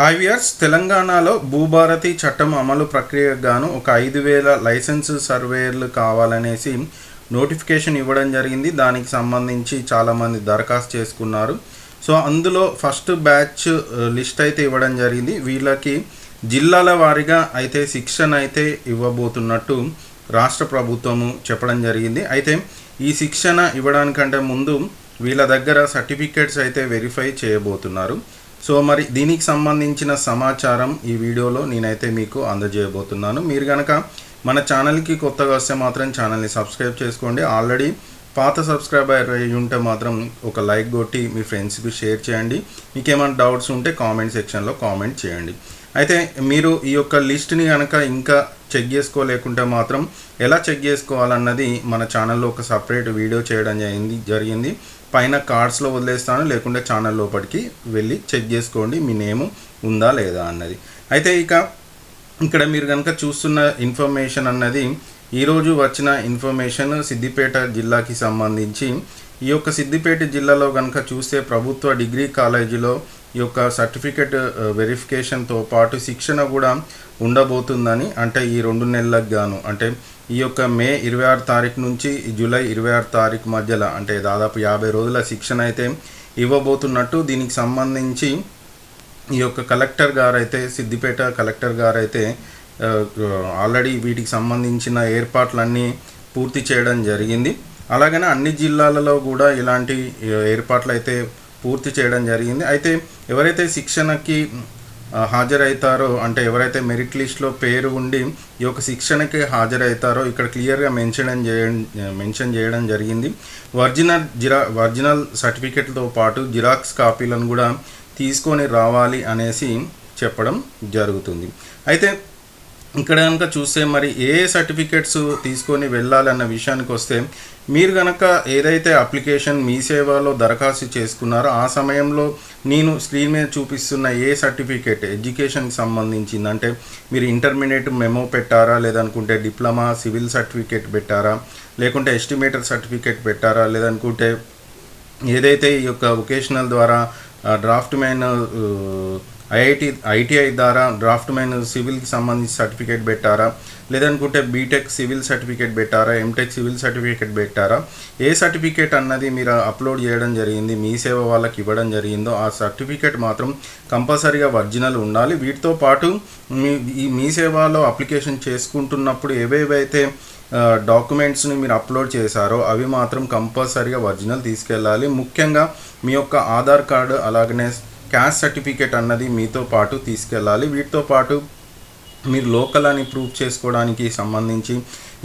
Hi viewers తెలంగాణలో భూభారతి చట్టం అమలు ప్రక్రియకు గాను ఒక ఐదు వేల లైసెన్స్ సర్వేయర్లు కావాలనేసి నోటిఫికేషన్ ఇవ్వడం జరిగింది. దానికి సంబంధించి చాలామంది దరఖాస్తు చేసుకున్నారు. సో అందులో ఫస్ట్ బ్యాచ్ లిస్ట్ అయితే ఇవ్వడం జరిగింది. వీళ్ళకి జిల్లాల వారీగా అయితే శిక్షణ అయితే ఇవ్వబోతున్నట్టు రాష్ట్ర ప్రభుత్వము చెప్పడం జరిగింది. అయితే ఈ శిక్షణ ఇవ్వడానికంటే ముందు వీళ్ళ దగ్గర సర్టిఫికేట్స్ అయితే వెరిఫై చేయబోతున్నారు. సో మరి దీనికి సంబంధించిన సమాచారం ఈ వీడియోలో నేనైతే మీకు అందజేయబోతున్నాను. మీరు కనుక మన ఛానల్కి కొత్తగా వస్తే మాత్రం ఛానల్ని సబ్స్క్రైబ్ చేసుకోండి. ఆల్రెడీ పాత సబ్స్క్రైబర్ అయ్యి ఉంటే మాత్రం ఒక లైక్ కొట్టి మీ ఫ్రెండ్స్కి షేర్ చేయండి. మీకు ఏమైనా డౌట్స్ ఉంటే కామెంట్ సెక్షన్లో కామెంట్ చేయండి. అయితే మీరు ఈ యొక్క లిస్ట్ని కనుక ఇంకా చెక్ చేసుకోలేకుంటే మాత్రం ఎలా చెక్ చేసుకోవాలన్నది మన ఛానల్లో ఒక సపరేట్ వీడియో చేయడం జరిగింది జరిగింది. పైన కార్డ్స్లో వదిలేస్తాను లేకుంటే ఛానల్ లోపలికి వెళ్ళి చెక్ చేసుకోండి మీ నేము ఉందా లేదా అన్నది. అయితే ఇక ఇక్కడ మీరు కనుక చూస్తున్న ఇన్ఫర్మేషన్ అన్నది ఈరోజు వచ్చిన ఇన్ఫర్మేషన్ సిద్దిపేట జిల్లాకి సంబంధించి ఈ యొక్క సిద్దిపేట జిల్లాలో కనుక చూస్తే ప్రభుత్వ డిగ్రీ కాలేజీలో ఈ యొక్క సర్టిఫికెట్ వెరిఫికేషన్తో పాటు శిక్షణ కూడా ఉండబోతుందని అంటే ఈ రెండు నెలలకు గాను అంటే ఈ యొక్క మే ఇరవై ఆరు తారీఖు నుంచి జూలై ఇరవై ఆరు తారీఖు మధ్యలో అంటే దాదాపు యాభై రోజుల శిక్షణ అయితే ఇవ్వబోతున్నట్టు దీనికి సంబంధించి ఈ యొక్క కలెక్టర్ గారైతే సిద్దిపేట కలెక్టర్ గారైతే ఆల్రెడీ వీటికి సంబంధించిన ఏర్పాట్లన్నీ పూర్తి చేయడం జరిగింది. అలాగనే అన్ని జిల్లాలలో కూడా ఇలాంటి ఏర్పాట్లు అయితే పూర్తి చేయడం జరిగింది. అయితే ఎవరైతే శిక్షణకి హాజరవుతారో అంటే ఎవరైతే మెరిట్ లిస్ట్లో పేరు ఉండి ఈ యొక్క శిక్షణకి హాజరవుతారో ఇక్కడ క్లియర్గా మెన్షన్ చేయడం మెన్షన్ చేయడం జరిగింది. ఒరిజినల్ జిరా ఒరిజినల్ సర్టిఫికెట్తో పాటు జిరాక్స్ కాపీలను కూడా తీసుకొని రావాలి అనేసి చెప్పడం జరుగుతుంది. అయితే ఇక్కడ కనుక చూస్తే మరి ఏ సర్టిఫికెట్స్ తీసుకొని వెళ్ళాలన్న విషయానికి వస్తే మీరు కనుక ఏదైతే అప్లికేషన్ మీ సేవలో దరఖాస్తు చేసుకున్నారో ఆ సమయంలో నేను స్క్రీన్ మీద చూపిస్తున్న ఏ సర్టిఫికేట్ ఎడ్యుకేషన్కి సంబంధించింది అంటే మీరు ఇంటర్మీడియట్ మెమో పెట్టారా లేదనుకుంటే డిప్లొమా సివిల్ సర్టిఫికేట్ పెట్టారా లేకుంటే ఎస్టిమేటర్ సర్టిఫికేట్ పెట్టారా లేదనుకుంటే ఏదైతే ఈ యొక్క వొకేషనల్ ద్వారా డ్రాఫ్ట్ మ్యాన్ ఐఐటి ఐటీఐ ద్వారా డ్రాఫ్ట్ మ్యాన్ సివిల్కి సంబంధించి సర్టిఫికేట్ పెట్టారా? లేదనుకుంటే బీటెక్ సివిల్ సర్టిఫికేట్ పెట్టారా? ఎంటెక్ సివిల్ సర్టిఫికేట్ పెట్టారా? ఏ సర్టిఫికేట్ అన్నది మీరు అప్లోడ్ చేయడం జరిగింది? మీ సేవ వాళ్ళకి ఇవ్వడం జరిగిందో ఆ సర్టిఫికేట్ మాత్రం కంపల్సరీగా ఒరిజినల్ ఉండాలి. వీటితో పాటు మీ ఈ మీ సేవలో అప్లికేషన్ చేసుకుంటున్నప్పుడు ఏవేవైతే డాక్యుమెంట్స్ని మీరు అప్లోడ్ చేశారో అవి మాత్రం కంపల్సరీగా ఒరిజినల్ తీసుకెళ్ళాలి. ముఖ్యంగా మీ యొక్క ఆధార్ కార్డు అలాగనే క్యాస్ట్ సర్టిఫికేట్ అన్నది మీతో పాటు తీసుకెళ్ళాలి. వీటితో పాటు మీరు లోకల్ అని ప్రూవ్ చేసుకోవడానికి సంబంధించి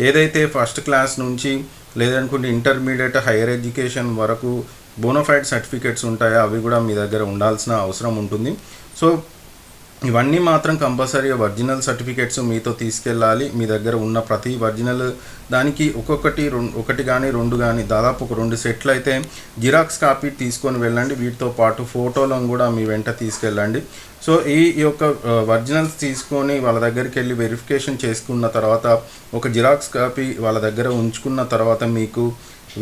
ఏదైతే ఫస్ట్ క్లాస్ నుంచి లేదనుకుంటే ఇంటర్మీడియట్ హైయర్ ఎడ్యుకేషన్ వరకు బోనోఫైడ్ సర్టిఫికేట్స్ ఉంటాయో అవి కూడా మీ దగ్గర ఉండాల్సిన అవసరం ఉంటుంది. సో ఇవన్నీ మాత్రం కంపల్సరీగా ఒరిజినల్ సర్టిఫికేట్స్ మీతో తీసుకెళ్ళాలి. మీ దగ్గర ఉన్న ప్రతి ఒరిజినల్ దానికి ఒక్కొక్కటి రెండు ఒకటి కానీ రెండు కానీ దాదాపు ఒక రెండు సెట్లు అయితే జిరాక్స్ కాపీ తీసుకొని వెళ్ళండి. వీటితో పాటు ఫోటోలను కూడా మీ వెంట తీసుకెళ్ళండి. సో ఈ యొక్క ఒరిజినల్స్ తీసుకొని వాళ్ళ దగ్గరికి వెళ్ళి వెరిఫికేషన్ చేసుకున్న తర్వాత ఒక జిరాక్స్ కాపీ వాళ్ళ దగ్గర ఉంచుకున్న తర్వాత మీకు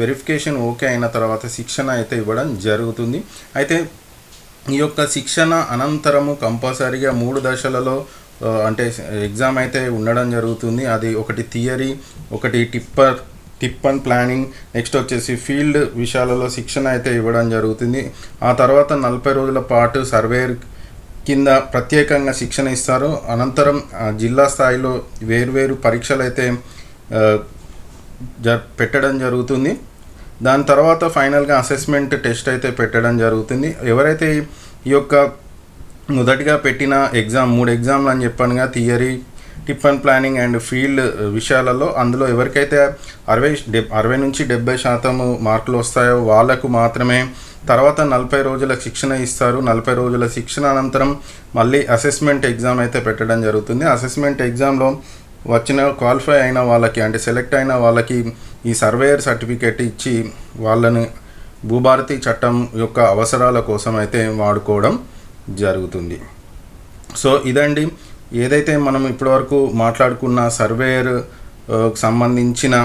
వెరిఫికేషన్ ఓకే అయిన తర్వాత శిక్షణ అయితే ఇవ్వడం జరుగుతుంది. అయితే ఈ యొక్క శిక్షణ అనంతరము కంపల్సరీగా మూడు దశలలో అంటే ఎగ్జామ్ అయితే ఉండడం జరుగుతుంది. అది ఒకటి థియరీ ఒకటి టిప్పర్ టిప్ అండ్ ప్లానింగ్ నెక్స్ట్ వచ్చేసి ఫీల్డ్ విషయాలలో శిక్షణ అయితే ఇవ్వడం జరుగుతుంది. ఆ తర్వాత నలభై రోజుల పాటు సర్వేర్ కింద ప్రత్యేకంగా శిక్షణ ఇస్తారు. అనంతరం ఆ, జిల్లా స్థాయిలో వేర్వేరు పరీక్షలు అయితే జ పెట్టడం జరుగుతుంది. దాని తర్వాత ఫైనల్గా అసెస్మెంట్ టెస్ట్ అయితే పెట్టడం జరుగుతుంది. ఎవరైతే ఈ యొక్క మొదటిగా పెట్టిన ఎగ్జామ్ మూడు ఎగ్జామ్లు అని చెప్పానుగా theory tip and planning and field విషయాలలో అందులో ఎవరికైతే అరవై డెబ్ అరవై నుంచి డెబ్బై శాతం మార్కులు వస్తాయో వాళ్ళకు మాత్రమే తర్వాత నలభై రోజుల శిక్షణ ఇస్తారు. నలభై రోజుల శిక్షణ అనంతరం మళ్ళీ అసెస్మెంట్ ఎగ్జామ్ అయితే పెట్టడం జరుగుతుంది. అసెస్మెంట్ ఎగ్జామ్లో వచ్చిన క్వాలిఫై అయిన వాళ్ళకి అంటే సెలెక్ట్ అయిన వాళ్ళకి ఈ సర్వేయర్ సర్టిఫికేట్ ఇచ్చి వాళ్ళని భూభారతి చట్టం యొక్క అవసరాల కోసం అయితే వాడుకోవడం జరుగుతుంది. సో ఇదండి. ఏదైతే మనం ఇప్పటివరకు మాట్లాడుకున్న సర్వేయర్ uh, సంబంధించిన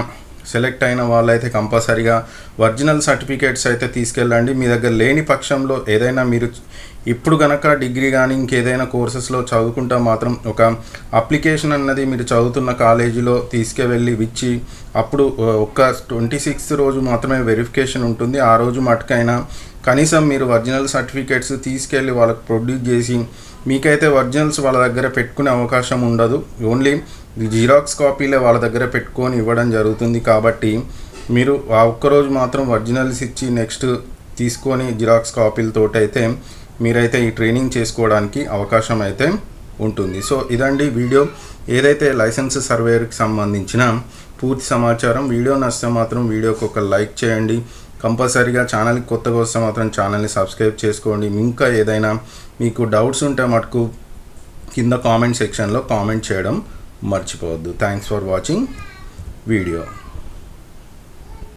సెలెక్ట్ అయిన వాళ్ళైతే కంపల్సరీగా ఒరిజినల్ సర్టిఫికేట్స్ అయితే తీసుకెళ్ళండి. మీ దగ్గర లేని పక్షంలో ఏదైనా మీరు ఇప్పుడు కనుక డిగ్రీ కానీ ఇంకేదైనా కోర్సెస్లో చదువుకుంటా మాత్రం ఒక అప్లికేషన్ అన్నది మీరు చదువుతున్న కాలేజీలో తీసుకువెళ్ళి ఇచ్చి అప్పుడు ఒక్క ట్వంటీ సిక్స్త్ రోజు మాత్రమే వెరిఫికేషన్ ఉంటుంది. ఆ రోజు మటుకైనా కనీసం మీరు ఒరిజినల్ సర్టిఫికేట్స్ తీసుకెళ్ళి వాళ్ళకి ప్రొడ్యూస్ చేసి మీకైతే ఒరిజినల్స్ వాళ్ళ దగ్గర పెట్టుకునే అవకాశం ఉండదు. ఓన్లీ జిరాక్స్ కాపీలే వాళ్ళ దగ్గర పెట్టుకొని ఇవ్వడం జరుగుతుంది కాబట్టి మీరు ఆ ఒక్కరోజు మాత్రం ఒరిజినల్స్ ఇచ్చి నెక్స్ట్ తీసుకొని జిరాక్స్ కాపీలతోటి అయితే మీరైతే ఈ ట్రైనింగ్ చేసుకోవడానికి అవకాశం అయితే ఉంటుంది. సో ఇదండి వీడియో. ఏదైతే లైసెన్స్ సర్వేకి సంబంధించిన పూర్తి సమాచారం వీడియో నచ్చితే మాత్రం వీడియోకి ఒక లైక్ చేయండి. కంపల్సరీగా ఛానల్కి కొత్తగా వస్తే మాత్రం ఛానల్ని సబ్స్క్రైబ్ చేసుకోండి. ఇంకా ఏదైనా మీకు డౌట్స్ ఉంటే మటుకు కింద కామెంట్ సెక్షన్లో కామెంట్ చేయడం మర్చిపోవద్దు. Thanks for watching video